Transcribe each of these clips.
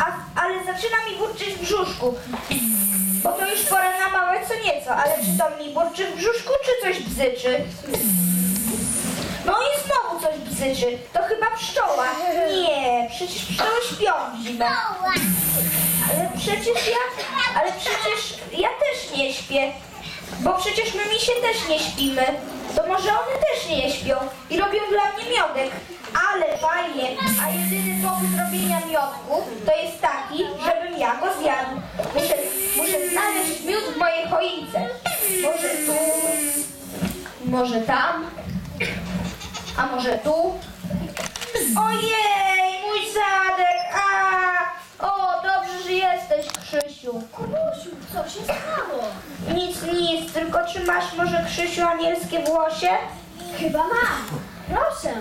a, ale zaczyna mi burczyć w brzuszku. Bo to już pora na małe co nieco, ale czy to mi burczy w brzuszku, czy coś bzyczy? No i znowu coś bzyczy. To chyba pszczoła. Nie, przecież pszczoły śpią zimę. Ale przecież ja, ale przecież ja też nie śpię. Bo przecież my misie też nie śpimy. To może one też nie śpią i robią dla mnie miodek. Ale fajnie, a jedyny powód robienia miodku to jest taki, żebym ja go zjadł. Muszę, muszę znaleźć miód w mojej choince. Może tu, może tam, a może tu. Ojej, mój zadek, a! O, dobrze, że jesteś, Krzysiu. Kubusiu, co się stało? Nic, nic, tylko czy masz może, Krzysiu, anielskie włosie? Chyba mam. Proszę.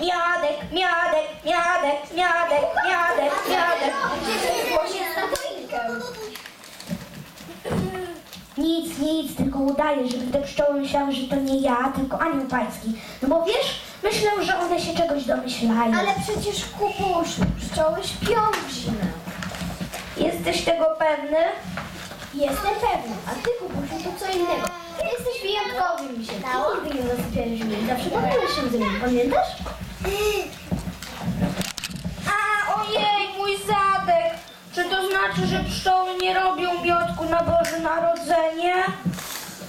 Miadek, miadek, miadek, miadek, miadek, miadek. Głosie na choinkę. Nic, nic, tylko udaję, żeby te pszczoły myślały, że to nie ja, tylko anioł pański. No bo wiesz, myślę, że one się czegoś domyślają. Ale przecież Kubusiu, pszczoły śpią w zimę. Jesteś tego pewny? Jestem pewna, a ty Kubusiu to co innego. Ty jesteś wyjątkowy mi się. Ty nigdy nie nim. Zawsze bawiłeś się z nim, pamiętasz? A, ojej, mój zadek. Czy to znaczy, że pszczoły nie robią miodku na Boże Narodzenie?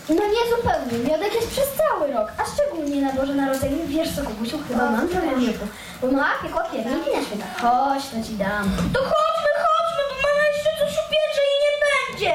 No nie zupełnie. Miodek jest przez cały rok, a szczególnie na Boże Narodzenie. Wiesz co, Kubusiu, chyba mam trochę miodu. Bo ma piekła pierniki na święta. Chodź, to ci dam. To chodźmy, chodźmy, bo mama jeszcze coś upiecze i nie będzie.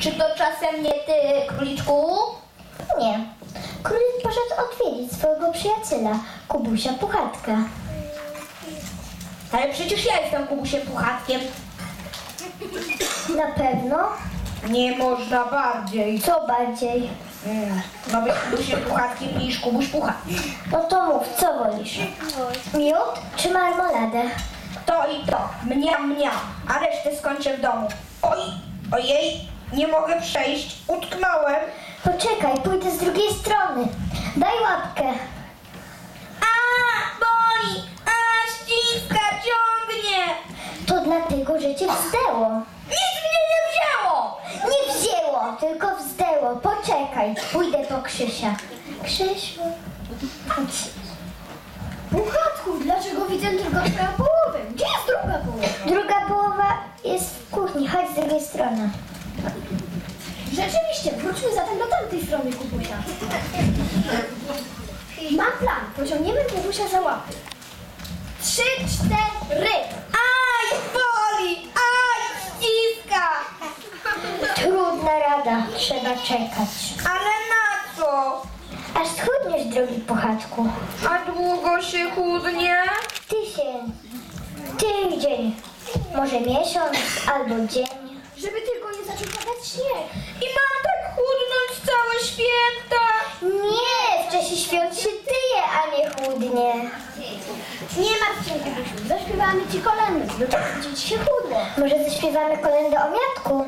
Czy to czasem nie ty, króliczku? Nie. Królik poszedł odwiedzić swojego przyjaciela, Kubusia Puchatka. Ale przecież ja jestem Kubusiem Puchatkiem. Na pewno? Nie można bardziej. Co bardziej? Mm, ma być Kubusiem Puchatkiem niż Kubuś Puchat. No to mów, co wolisz? Miód czy marmoladę? To i to, mniam, mniam, a resztę skończę w domu. Oj, ojej, nie mogę przejść, utknąłem. Poczekaj, pójdę z drugiej strony. Daj łapkę. A, boli, a, ściska, ciągnie. To dlatego, że cię wzdęło. Nic mnie nie wzięło. Nie wzięło, tylko wzdęło. Poczekaj, pójdę po Krzysia. Krzysiu. chodź. Puchatku, dlaczego widzę tylko twoją połowę? Gdzie jest druga połowa? Druga połowa jest w kuchni, chodź z drugiej strony. Rzeczywiście, wróćmy zatem do tamtej strony Kubusia. Mam plan. Pociągniemy Kubusia za łapy. Trzy, cztery. Aj, boli, aj, ściska. Trudna rada, trzeba czekać. Ale na co? Aż schudniesz, drogi puchaczku. A długo się chudnie? Tysień, tydzień, może miesiąc albo dzień. Żeby tylko zaczął padać śnieg. I mam tak chudnąć całe święta? Nie, w czasie świąt się tyje, a nie chudnie. Nie martw się. Zaśpiewamy ci kolendy, żeby będzie ci się chudło. Może zaśpiewamy kolędę o miatku?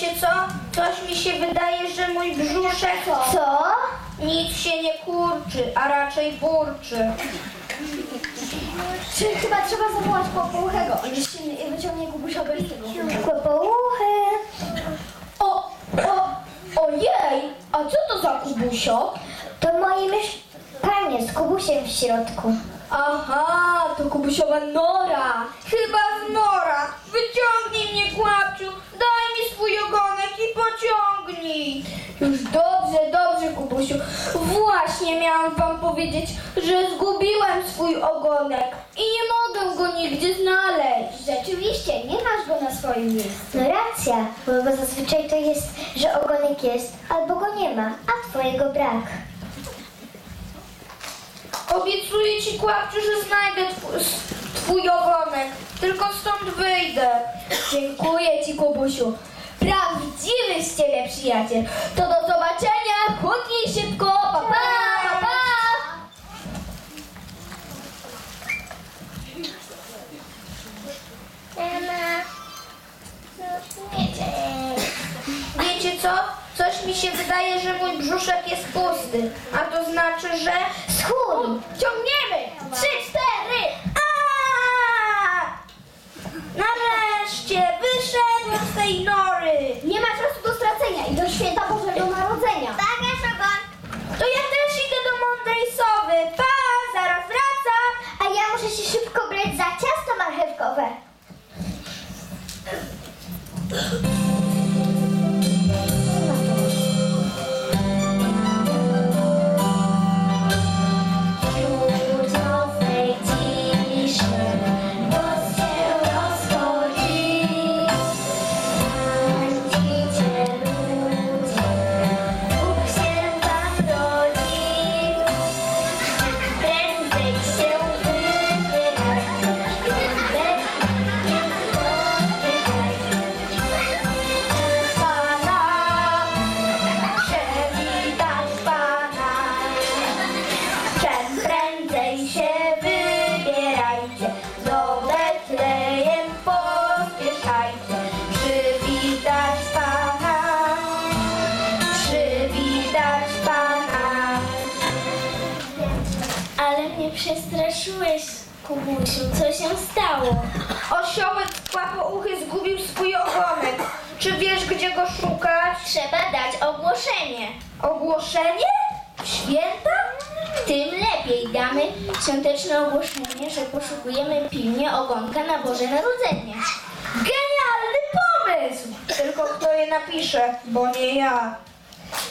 Wiecie co? Coś mi się wydaje, że mój brzuszek Co? nic się nie kurczy, a raczej burczy. Czy chyba trzeba zawołać popłuchego? On jeszcze nie wyciągnie Kubusiowi z tego. Kłopouchy O, o, ojej! A co to za kubusio? To moje mieszkanie z kubusiem w środku Aha, to kubusiowa nora. Chyba z nora. Wyciągnij mnie, Kłapciu. Daj swój ogonek i pociągnij. Już dobrze, dobrze, Kubusiu. Właśnie miałam wam powiedzieć, że zgubiłem swój ogonek i nie mogę go nigdzie znaleźć. Rzeczywiście, nie masz go na swoim miejscu. No racja, bo, zazwyczaj to jest, że ogonek jest albo go nie ma, a twojego brak. Obiecuję ci, Kłapciu, że znajdę twój, twój ogonek. Tylko stąd wyjdę. Dziękuję ci, Kubusiu. Prawdziwy z ciebie przyjaciel. To do zobaczenia. Chudnij szybko. Pa, pa, pa, pa. Wiecie co? Coś mi się wydaje, że mój brzuszek jest pusty. A to znaczy, że... Schód! Ciągniemy! Trzy, cztery! A! Nareszcie wyszedłem z tej nory! Nie ma czasu do stracenia i do święta Bożego się stało? Osiołek kłapouchy zgubił swój ogonek. Czy wiesz, gdzie go szukać? Trzeba dać ogłoszenie. Ogłoszenie? Święta? Tym lepiej damy świąteczne ogłoszenie, że poszukujemy pilnie ogonka na Boże Narodzenie. Genialny pomysł! Tylko kto je napisze, bo nie ja.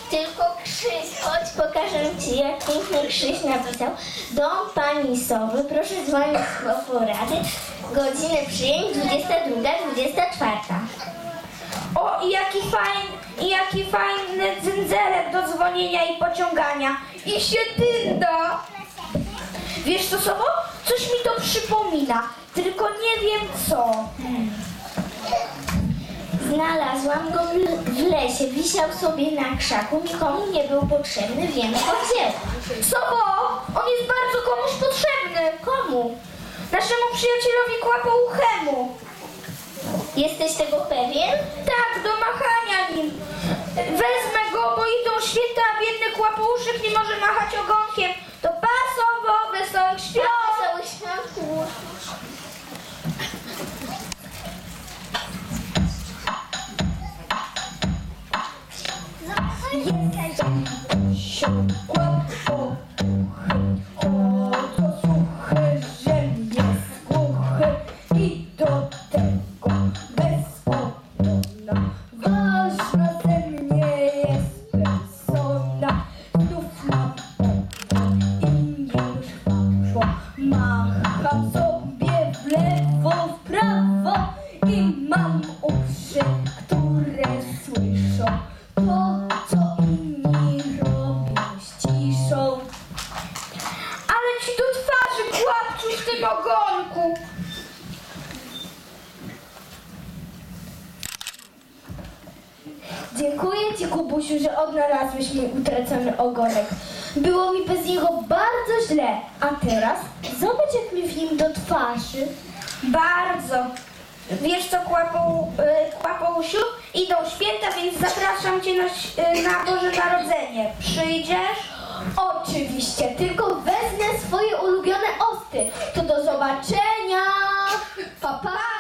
Tylko Krzyś, chodź pokażę Ci, jak pięknie Krzyś napisał. Dom Pani Sowy, proszę dzwonić z porady. Godziny przyjęć 22-24. O, i jaki fajny, i jaki fajny dzyndzerek do dzwonienia i pociągania. I się dynda. Wiesz co, Sobo? Coś mi to przypomina, tylko nie wiem co. Znalazłam go w- lesie, wisiał sobie na krzaku, nikomu nie był potrzebny, więc go wzięłam. Sobo, on jest bardzo komuś potrzebny. Komu? Naszemu przyjacielowi kłapouchemu. Jesteś tego pewien? Tak, do machania nim. Wezmę go, bo idą święta, a biedny kłapouszek nie może machać ogonkiem. Tym ogonku. Dziękuję Ci, Kubusiu, że odnalazłeś mój utracony ogonek. Było mi bez niego bardzo źle, a teraz zobacz, jak mi w nim do twarzy. Bardzo. Wiesz co, kłapą, y, kłapousiu? Idą święta, więc zapraszam cię na, y, na Boże Narodzenie. Przyjdziesz? Oczywiście, tylko wezmę swoje ulubione osty. To do zobaczenia. Pa, pa.